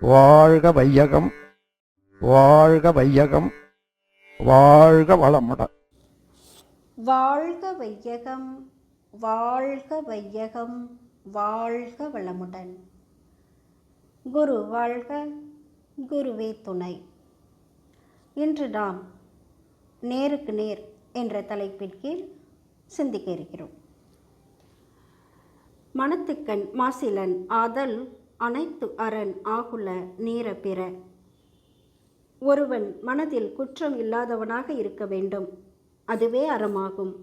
வாழ்க வையகம் வாழ்க வையகம் வாழ்க வளமுடன் வாழ்க வையகம் வாழ்க வையகம் வாழ்க வளமுடன். குரு வாழ்க குருவே துணை. இன்று நாம் நேருக்கு நேர் என்ற தலைப்பின் கீழ் சிந்திக்க இருக்கிறோம். மனத்துக்கண் மாசிலன் ஆதல் அனைத்து அரண் ஆகுல நேர பிற. ஒருவன் மனதில் குற்றம் இல்லாதவனாக இருக்க வேண்டும். அதுவே அறமாகும்.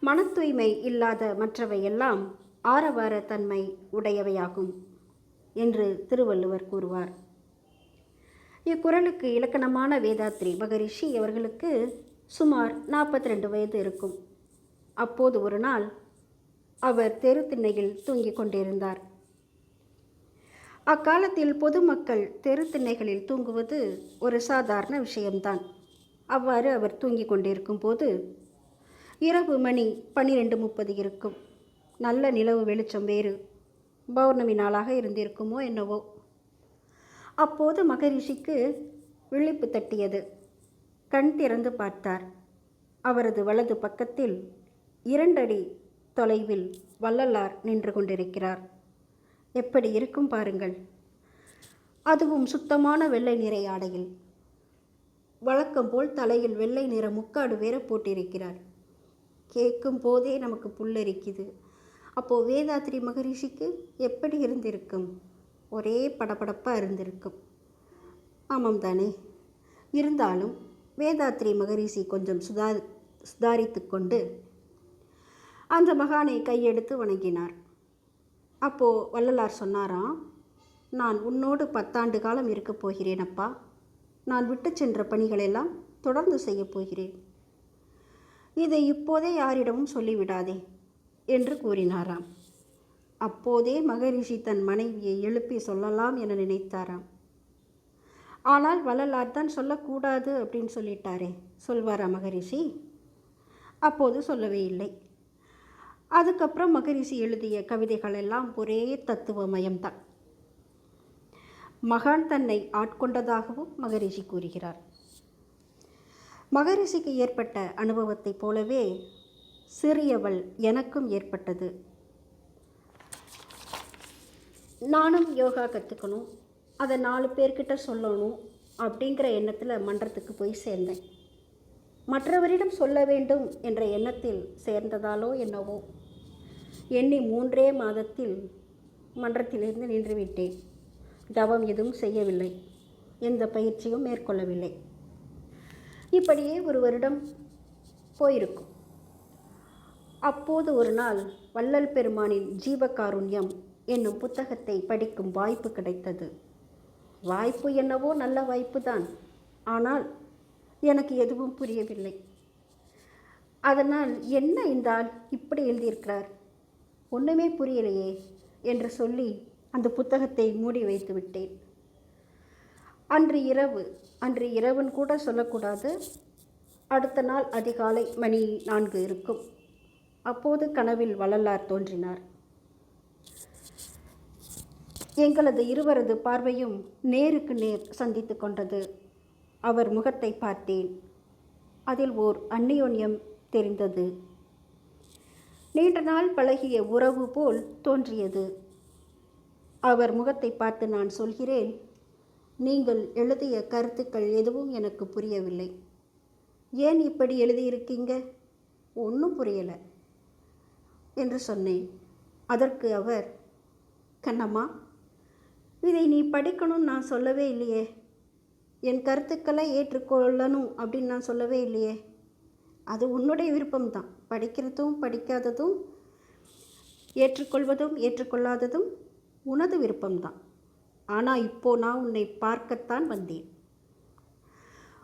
மன தூய்மை இல்லாத மற்றவையெல்லாம் ஆரவார தன்மை உடையவையாகும் என்று திருவள்ளுவர் கூறுவார். இக்குரலுக்கு இலக்கணமான வேதாத்ரி மகரிஷி அவர்களுக்கு சுமார் நாற்பத்தி ரெண்டு வயது இருக்கும். அப்போது ஒரு நாள் அவர் தெரு திண்ணையில் தூங்கிக் கொண்டிருந்தார். அக்காலத்தில் பொதுமக்கள் தெரு திண்ணைகளில் தூங்குவது ஒரு சாதாரண விஷயம்தான். அவ்வாறு அவர் தூங்கிக் கொண்டிருக்கும் போது இரவு மணி பன்னிரெண்டு முப்பது இருக்கும். நல்ல நிலவு வெளிச்சம் வேறு. பௌர்ணமி நாளாக இருந்திருக்குமோ என்னவோ. அப்போது மகரிஷிக்கு விழிப்பு தட்டியது. கண் திறந்து பார்த்தார். அவரது வலது பக்கத்தில் இரண்டடி தொலைவில் வள்ளலார் நின்று கொண்டிருக்கிறார். எப்படி இருக்கும் பாருங்கள். அதுவும் சுத்தமான வெள்ளை நிறை ஆடையில். வழக்கம் போல் தலையில் வெள்ளை நிற முக்காடு வேற போட்டிருக்கிறார். கேட்கும் போதே நமக்கு புல்லரிக்குது. அப்போது வேதாத்ரி மகரிஷிக்கு எப்படி இருந்திருக்கும்? ஒரே படபடப்பாக இருந்திருக்கும். ஆமாம் தானே. இருந்தாலும் வேதாத்ரி மகரிஷி கொஞ்சம் சுதா சுதாரித்து கொண்டு அந்த மகானை கையெடுத்து வணங்கினார். அப்போது வள்ளலார் சொன்னாராம் நான் உன்னோடு பத்தாண்டு காலம் இருக்கப் போகிறேன் அப்பா. நான் விட்டு சென்ற பணிகளெல்லாம் தொடர்ந்து செய்யப் போகிறேன். இதை இப்போதே யாரிடமும் சொல்லிவிடாதே என்று கூறினாராம். அப்போதே மகரிஷி தன் மனைவியை எழுப்பி சொல்லலாம் என நினைத்தாராம். ஆனால் வள்ளலார் தான் சொல்லக்கூடாது அப்படின்னு சொல்லிட்டாரே சொல்வாரா மகரிஷி? அப்போது சொல்லவே இல்லை. அதுக்கப்புறம் மகரிஷி எழுதிய கவிதைகள் எல்லாம் ஒரே தத்துவமயம்தான். மகான் தன்னை ஆட்கொண்டதாகவும் மகரிஷி கூறுகிறார். மகரிஷிக்கு ஏற்பட்ட அனுபவத்தைப் போலவே சிறியவள் எனக்கும் ஏற்பட்டது. நானும் யோகா கற்றுக்கணும் அதை நாலு பேர்கிட்ட சொல்லணும் அப்படிங்கிற எண்ணத்தில் மன்றத்துக்கு போய் சேர்ந்தேன். மற்றவரிடம் சொல்ல வேண்டும் என்ற எண்ணத்தில் சேர்ந்ததாலோ என்னவோ எண்ணி மூன்றே மாதத்தில் மன்றத்திலிருந்து நின்றுவிட்டேன். தவம் எதுவும் செய்யவில்லை. எந்த பயிற்சியும் மேற்கொள்ளவில்லை. இப்படியே ஒரு வருடம் போயிருக்கும். அப்போது ஒரு நாள் வள்ளல் பெருமானின் ஜீவகாருண்யம் என்னும் புத்தகத்தை படிக்கும் வாய்ப்பு கிடைத்தது. வாய்ப்பு என்னவோ நல்ல வாய்ப்பு தான் ஆனால் எனக்கு எதுவும் புரியவில்லை. அதனால் என்ன இந்த ஆள் இப்படி எழுதியிருக்கிறார்? ஒன்றுமே புரியலையே என்று சொல்லி அந்த புத்தகத்தை மூடி வைத்து விட்டேன். அன்று இரவு அன்று இரவுன்னு கூட சொல்லக்கூடாது. அடுத்த நாள் அதிகாலை மணி நான்கு இருக்கும். அப்போது கனவில் வள்ளலார் தோன்றினார். எங்களது இருவரது பார்வையும் நேருக்கு நேர் சந்தித்து கொண்டது. அவர் முகத்தை பார்த்தேன். அதில் ஓர் அந்நியோன்யம் தெரிந்தது. நீண்ட நாள் பழகிய உறவு போல் தோன்றியது. அவர் முகத்தை பார்த்து நான் சொல்கிறேன் நீங்கள் எழுதிய கருத்துக்கள் எதுவும் எனக்கு புரியவில்லை. ஏன் இப்படி எழுதியிருக்கீங்க? ஒன்றும் புரியலை என்று சொன்னேன். அதற்கு அவர் கண்ணம்மா இதை நீ படிக்கணும்னு நான் சொல்லவே இல்லையே. என் கருத்துக்களை ஏற்றுக்கொள்ளணும் அப்படின்னு நான் சொல்லவே இல்லையே. அது உன்னுடைய விருப்பம்தான். படிக்கிறதும் படிக்காததும் ஏற்றுக்கொள்வதும் ஏற்றுக்கொள்ளாததும் உனது விருப்பம்தான். ஆனால் இப்போ நான் உன்னை பார்க்கத்தான் வந்தேன்.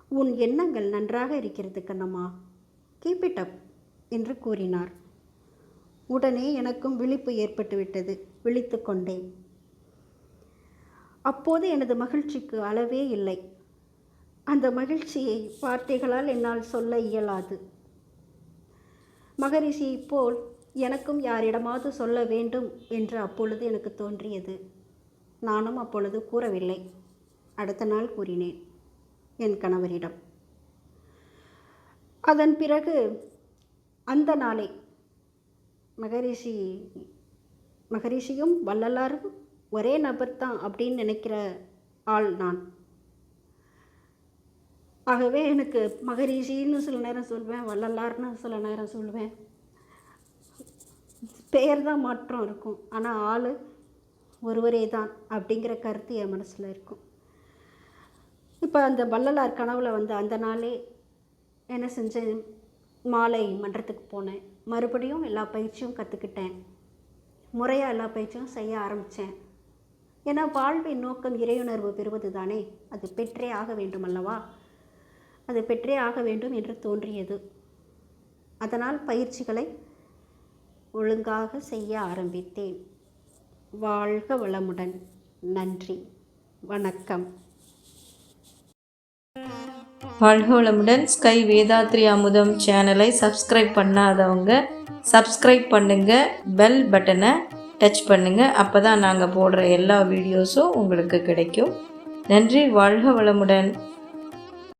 உன் எண்ணங்கள் நன்றாக இருக்கிறது கண்ணம்மா. கீப் இட் அப் என்று கூறினார். உடனே எனக்கும் விழிப்பு ஏற்பட்டுவிட்டது. விழித்து கொண்டேன். அப்போது எனது மகிழ்ச்சிக்கு அளவே இல்லை. அந்த மகிழ்ச்சியை வார்த்தைகளால் என்னால் சொல்ல இயலாது. மகரிஷியைப் போல் எனக்கும் யாரிடமாவது சொல்ல வேண்டும் என்று அப்பொழுது எனக்கு தோன்றியது. நானும் அப்பொழுது கூறவில்லை. அடுத்த நாள் கூறினேன் என் கணவரிடம். அதன் பிறகு அந்த நாளே மகரிஷி மகரிஷியும் வள்ளலாரும் ஒரே நபர் தான் அப்படின்னு நினைக்கிற ஆள் நான். ஆகவே எனக்கு மகரிஷின்னு சில நேரம் சொல்வேன் வள்ளலார்னு சில நேரம் சொல்வேன். பெயர் தான் மாற்றம் இருக்கும். ஆனால் ஆள் ஒருவரே தான் அப்படிங்கிற கருத்து என் மனசில் இருக்கும். இப்போ அந்த வள்ளலார் கனவுல வந்து அந்த நாளே என்ன செஞ்சேன்? மாலை மன்றத்துக்கு போனேன். மறுபடியும் எல்லா பயிற்சியும் கற்றுக்கிட்டேன் முறையாக எல்லா பயிற்சியும் செய்ய ஆரம்பித்தேன் ஏன்னா வாழ்வின் நோக்கம் இறையுணர்வு பெறுவது தானே அது பெற்றே ஆக வேண்டும் அல்லவா அது பெற்றே ஆக வேண்டும் என்று தோன்றியது. அதனால் பயிற்சிகளை ஒழுங்காக செய்ய ஆரம்பித்தேன். வாழ்க வளமுடன். நன்றி. வணக்கம். வாழ்க வளமுடன். ஸ்கை வேதாத்ரி அமுதம் சேனலை சப்ஸ்கிரைப் பண்ணாதவங்க சப்ஸ்கிரைப் பண்ணுங்கள் பெல் பட்டனை டச் பண்ணுங்கள் அப்போ தான் நாங்கள் போடுற எல்லா வீடியோஸும் உங்களுக்கு கிடைக்கும். நன்றி. வாழ்க வளமுடன்.